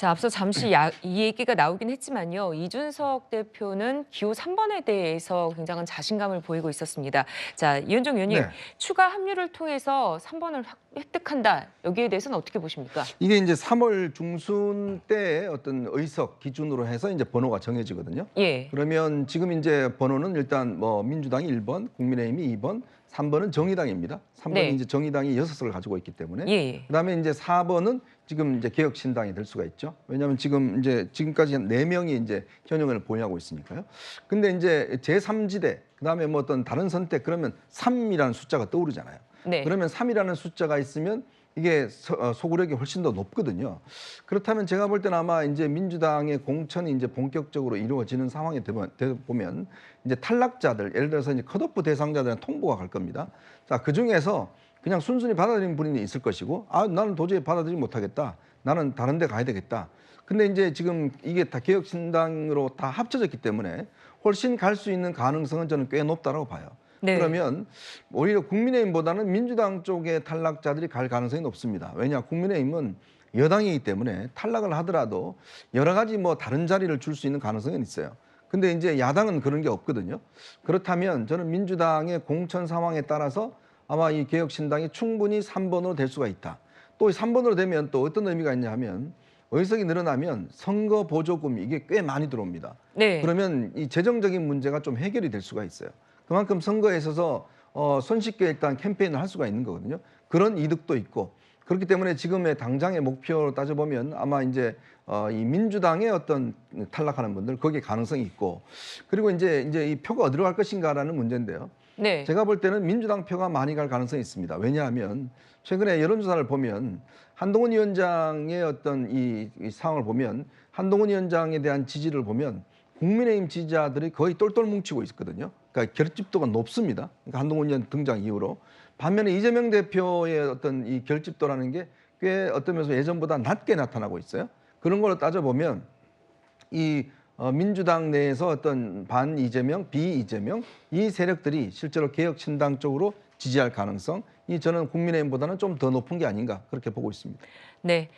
자, 앞서 잠시 야, 이 얘기가 나오긴 했지만요. 이준석 대표는 기호 3번에 대해서 굉장한 자신감을 보이고 있었습니다. 자, 이현정 의원님, 네. 추가 합류를 통해서 3번을 획득한다. 여기에 대해서는 어떻게 보십니까? 이게 이제 3월 중순 때의 어떤 의석 기준으로 해서 이제 번호가 정해지거든요. 예. 그러면 지금 이제 번호는 일단 뭐 민주당이 1번, 국민의힘이 2번, 3번은 정의당입니다. 3번이 네. 이제 정의당이 6석을 가지고 있기 때문에 예, 예. 그다음에 이제 4번은 지금 이제 개혁 신당이 될 수가 있죠. 왜냐하면 지금 이제 지금까지 한네 명이 이제 현역을 보유하고 있으니까요. 근데 이제 제3지대 그다음에 뭐 어떤 다른 선택 그러면 3이라는 숫자가 떠오르잖아요. 네. 그러면 3이라는 숫자가 있으면 이게 서- 어, 소구력이 훨씬 더 높거든요. 그렇다면 제가 볼 때는 아마 이제 민주당의 공천이 이제 본격적으로 이루어지는 상황이 되면, 이제 탈락자들 예를 들어서 이제 컷오프 대상자들은 통보가 갈 겁니다. 자, 그 중에서 그냥 순순히 받아들이는 분이 있을 것이고 아, 나는 도저히 받아들이지 못하겠다. 나는 다른 데 가야 되겠다. 근데 이제 지금 이게 다 개혁신당으로 다 합쳐졌기 때문에 훨씬 갈 수 있는 가능성은 저는 꽤 높다라고 봐요. 네. 그러면 오히려 국민의힘보다는 민주당 쪽의 탈락자들이 갈 가능성이 높습니다. 왜냐 국민의힘은 여당이기 때문에 탈락을 하더라도 여러 가지 뭐 다른 자리를 줄 수 있는 가능성은 있어요. 근데 이제 야당은 그런 게 없거든요. 그렇다면 저는 민주당의 공천 상황에 따라서 아마 이 개혁신당이 충분히 3번으로 될 수가 있다. 또 3번으로 되면 또 어떤 의미가 있냐 하면 의석이 늘어나면 선거 보조금이 이게 꽤 많이 들어옵니다. 네. 그러면 이 재정적인 문제가 좀 해결이 될 수가 있어요. 그만큼 선거에 있어서 어, 손쉽게 일단 캠페인을 할 수가 있는 거거든요. 그런 이득도 있고 그렇기 때문에 지금의 당장의 목표로 따져보면 아마 이제 어, 이 민주당의 어떤 탈락하는 분들 거기에 가능성이 있고 그리고 이제 이제 이 표가 어디로 갈 것인가라는 문제인데요. 네. 제가 볼 때는 민주당 표가 많이 갈 가능성이 있습니다. 왜냐하면 최근에 여론조사를 보면 한동훈 위원장의 어떤 이, 이 상황을 보면 한동훈 위원장에 대한 지지를 보면 국민의힘 지지자들이 거의 똘똘 뭉치고 있거든요. 그러니까 결집도가 높습니다. 그러니까 한동훈 위원 등장 이후로 반면에 이재명 대표의 어떤 이 결집도라는 게 꽤 어떤 면에서 예전보다 낮게 나타나고 있어요. 그런 걸로 따져보면 이 어, 민주당 내에서 어떤 반 이재명, 비 이재명 이 세력들이 실제로 개혁 신당 쪽으로 지지할 가능성 이 저는 국민의힘보다는 좀 더 높은 게 아닌가 그렇게 보고 있습니다. 네.